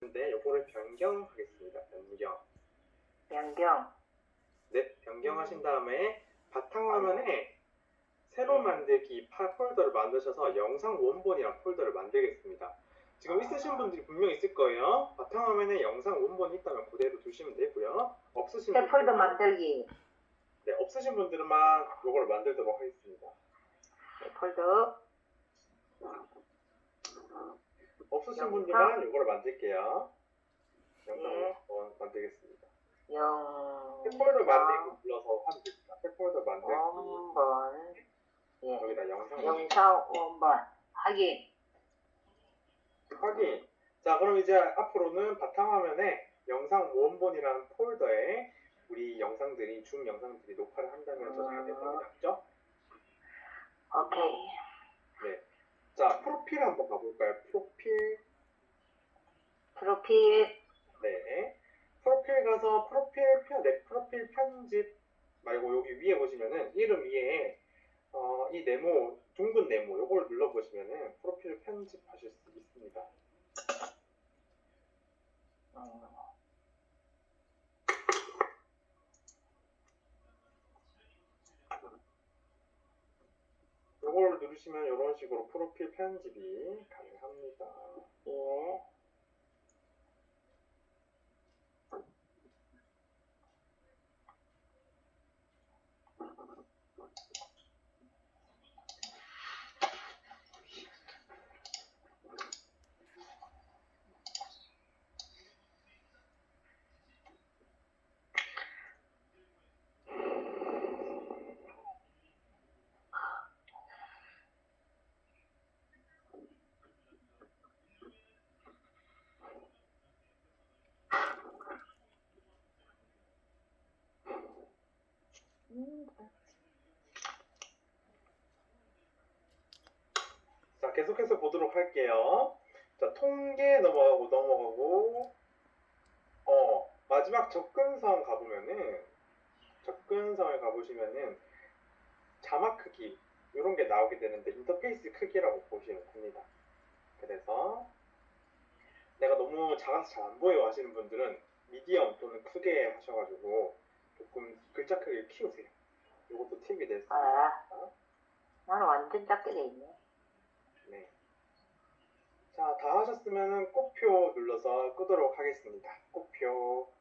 근데 요거를 변경하겠습니다. 변경. 변경. 네, 변경하신 다음에 바탕화면에 새로 만들기 파- 폴더를 만드셔서 영상 원본이란 폴더를 만들겠습니다. 지금 있으신 분들이 분명 있을 거예요. 바탕화면에 영상 원본이 있다면 그대로 두시면 되고요. 없으신 새 폴더 분들은- 만들기. 네, 없으신 분들만 요걸 만들도록 하겠습니다. 새 폴더. 영상? 분들만 요거를 만들게요. 영상 네. 원본 만들겠습니다. 영. 새 폴더 만들기 불러서 하면 됩니다. 새 폴더 만들기 원본. 예. 여기다 영상 영상 원본. 확인. 확인. 자, 그럼 이제 앞으로는 바탕화면에 영상 원본이라는 폴더에 우리 영상들이 중 영상들이 녹화를 한다면 저장이 된다고 했죠? 오케이. 자, 프로필 한번 가볼까요? 프로필. 네. 프로필 가서 프로필 편, 네, 프로필 편집 말고 여기 위에 보시면은 이름 위에 어, 이 네모, 둥근 네모 요걸 눌러 보시면은 프로필 편집하실 수 있습니다. 음, 요걸 누르시면 이런 식으로 프로필 편집이 가능합니다. 예. 자, 계속해서 보도록 할게요. 자, 통계 넘어가고 넘어가고, 어, 마지막 접근성 가보면은, 접근성을 가보시면은, 자막 크기, 이런 게 나오게 되는데, 인터페이스 크기라고 보시면 됩니다. 그래서, 내가 너무 작아서 잘 안 보여 하시는 분들은, 미디엄 또는 크게 하셔가지고, 조금 글자 크기를 키우세요. 이것도 팁이 될 수 있습니다. 아, 나는 완전 작게 돼 있네. 네. 자, 다 하셨으면 꽃표 눌러서 끄도록 하겠습니다. 꽃표.